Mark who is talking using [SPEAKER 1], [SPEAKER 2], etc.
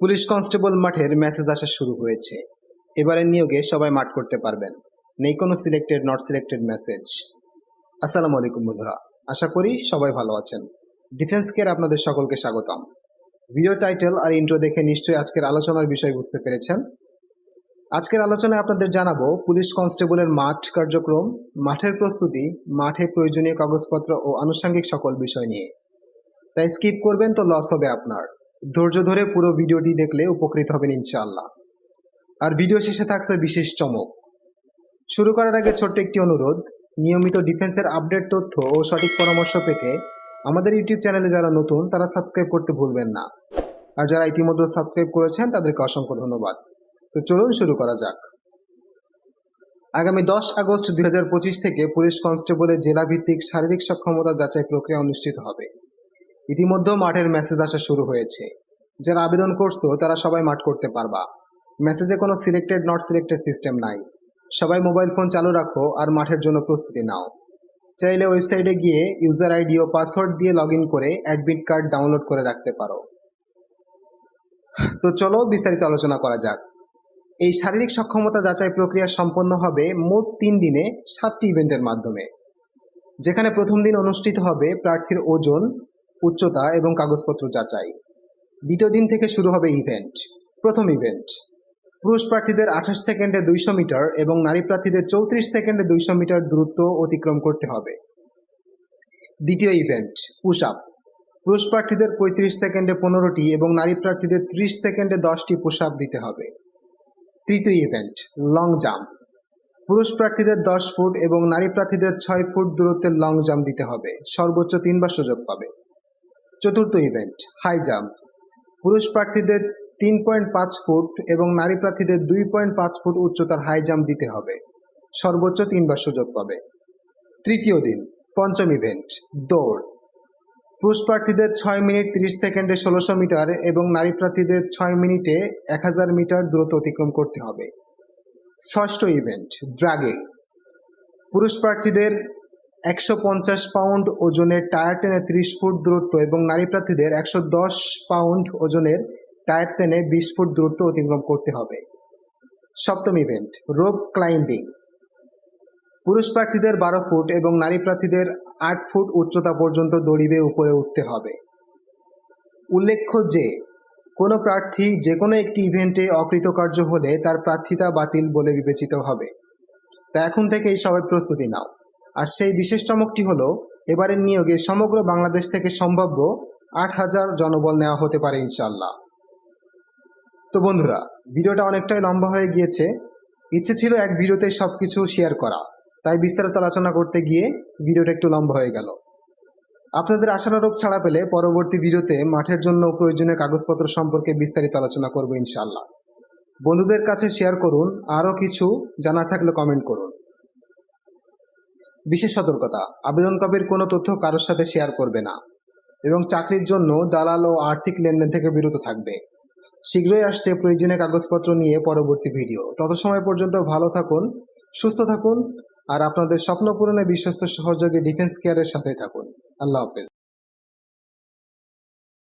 [SPEAKER 1] Police constable মাঠের message আসা শুরু হয়েছে। এবারের নিয়োগে সবাই মাঠ করতে পারবেন। নেই কোনো সিলেক্টেড নট সিলেক্টেড মেসেজ আসসালামু আলাইকুম বন্ধুরা। আশা করি সবাই ভালো আছেন। ডিফেন্স কেয়ার আপনাদের সকলকে স্বাগতম। ভিডিও টাইটেল আর ইন্ট্রো দেখে নিশ্চয়ই আজকের আলোচনার বিষয় বুঝতে পেরেছেন। আজকের আলোচনায় আপনাদের জানাব, পুলিশ কনস্টেবলের মাঠ কার্যক্রম, মাঠের প্রস্তুতি, মাঠে প্রয়োজনীয় কাগজপত্র ও আনুষঙ্গিক সকল বিষয় নিয়ে। তাই স্কিপ করবেন তো লস হবে আপনার। ধৈর্য ধরে পুরো ভিডিওটি দেখলে উপকৃত হবেন ইনশাআল্লাহ। আর ভিডিও শেষে থাকছে বিশেষ চমক। শুরু করার আগে ছোট্ট একটি অনুরোধ, নিয়মিত ডিফেন্সের আপডেট তথ্য ও সঠিক পরামর্শ পেতে আমাদের ইউটিউব চ্যানেলে যারা নতুন, তারা সাবস্ক্রাইব করতে ভুলবেন না। আর যারা ইতিমধ্যে সাবস্ক্রাইব করেছেন, তাদেরকে অসংখ্য ধন্যবাদ। তো চলুন শুরু করা যাক। আগামী দশ আগস্ট দুই হাজার পঁচিশ থেকে পুলিশ কনস্টেবলের জেলা ভিত্তিক শারীরিক সক্ষমতা যাচাই প্রক্রিয়া অনুষ্ঠিত হবে। ইতিমধ্যে মাঠের মেসেজ আসা শুরু হয়েছে। যারা আবেদন করছ, তারা সবাই মাঠ করতে পারবা। মেসেজে কোনো সিলেক্টেড নট সিলেক্টেড সিস্টেম নাই। সবাই মোবাইল ফোন চালু রাখো আর মাঠের জন্য প্রস্তুতি নাও। চাইলে ওয়েবসাইটে গিয়ে ইউজার আইডি ও পাসওয়ার্ড দিয়ে লগ ইন করে অ্যাডমিট কার্ড ডাউনলোড করে রাখতে পারো। তো চলো বিস্তারিত আলোচনা করা যাক। এই শারীরিক সক্ষমতা যাচাই প্রক্রিয়া সম্পন্ন হবে মোট তিন দিনে সাতটি ইভেন্টের মাধ্যমে। যেখানে প্রথম দিন অনুষ্ঠিত হবে প্রার্থীর ওজন, উচ্চতা এবং কাগজপত্র যাচাই। দ্বিতীয় দিন থেকে শুরু হবে ইভেন্ট প্রথম ইভেন্ট পুরুষ প্রার্থীদের আঠাশ সেকেন্ডে দুইশো মিটার এবং নারী প্রার্থীদের চৌত্রিশ সেকেন্ডে দুইশো মিটার দূরত্ব অতিক্রম করতে হবে। দ্বিতীয় ইভেন্ট পুশ আপ পুরুষ প্রার্থীদের পঁয়ত্রিশ সেকেন্ডে পনেরোটি এবং নারী প্রার্থীদের ত্রিশ সেকেন্ডে দশটি পুশ আপ দিতে হবে। তৃতীয় ইভেন্ট লং জাম্প পুরুষ প্রার্থীদের দশ ফুট এবং নারী প্রার্থীদের ছয় ফুট দূরত্বের লং জাম্প দিতে হবে। সর্বোচ্চ তিনবার সুযোগ পাবে। চতুর্থ ইভেন্ট হাই জাম্প পুরুষ প্রার্থীদের তিন পয়েন্ট পাঁচ ফুট এবং নারী প্রার্থীদের দুই পয়েন্ট পাঁচ ফুট উচ্চতার হাই জাম্প দিতে হবে। সর্বোচ্চ তিনবার সুযোগ পাবে। তৃতীয় দিন, পঞ্চম ইভেন্ট দৌড়। পুরুষ প্রার্থীদের ছয় মিনিট তিরিশ সেকেন্ডে ষোলোশো মিটার এবং নারী প্রার্থীদের ছয় মিনিটে এক হাজার মিটার দূরত্ব অতিক্রম করতে হবে। ষষ্ঠ ইভেন্ট ড্রাগিং পুরুষ প্রার্থীদের একশো পঞ্চাশ পাউন্ড ওজনের টায়ার টেনে ত্রিশ ফুট দূরত্ব এবং নারী প্রার্থীদের একশো দশ পাউন্ড ওজনের টায়ার টেনে বিশ ফুট দূরত্ব অতিক্রম করতে হবে। সপ্তম ইভেন্ট, রোপ ক্লাইম্বিং। পুরুষ প্রার্থীদের বারো ফুট এবং নারী প্রার্থীদের আট ফুট উচ্চতা পর্যন্ত দড়িবে উপরে উঠতে হবে। উল্লেখ্য যে, কোনো প্রার্থী যে কোনো একটি ইভেন্টে অকৃতকার্য হলে তার প্রার্থিতা বাতিল বলে বিবেচিত হবে। তা এখন থেকেই সবাই প্রস্তুতি নাও। আর সেই বিশেষ চমকটি হলো, এবারের নিয়োগে সমগ্র বাংলাদেশ থেকে সম্ভাব্য আট হাজার জনবল নেওয়া হতে পারে ইনশাল্লাহ তো বন্ধুরা, ভিডিওটা অনেকটাই লম্বা হয়ে গিয়েছে। ইচ্ছে ছিল এক ভিডিওতে সবকিছু শেয়ার করা। তাই বিস্তারিত আলোচনা করতে গিয়ে ভিডিওটা একটু লম্বা হয়ে গেল। আপনাদের আশানুরূপ ছাড়া পেলে পরবর্তী ভিডিওতে মাঠের জন্য প্রয়োজনীয় কাগজপত্র সম্পর্কে বিস্তারিত আলোচনা করব ইনশাল্লাহ বন্ধুদের কাছে শেয়ার করুন, আরও কিছু জানার থাকলে কমেন্ট করুন। বিশেষ সতর্কতা, আবেদন কপির কোনো তথ্য কারোর সাথে শেয়ার করবে না এবং চাকরির জন্য দালাল ও আর্থিক লেনদেন থেকে বিরত থাকবে। শীঘ্রই আসছে প্রয়োজনীয় কাগজপত্র নিয়ে পরবর্তী ভিডিও। তত সময় পর্যন্ত ভালো থাকুন, সুস্থ থাকুন আর আপনাদের স্বপ্ন পূরণে বিশ্বস্ত সহযোগী ডিফেন্স কেয়ারের সাথে থাকুন। আল্লাহ হাফেজ।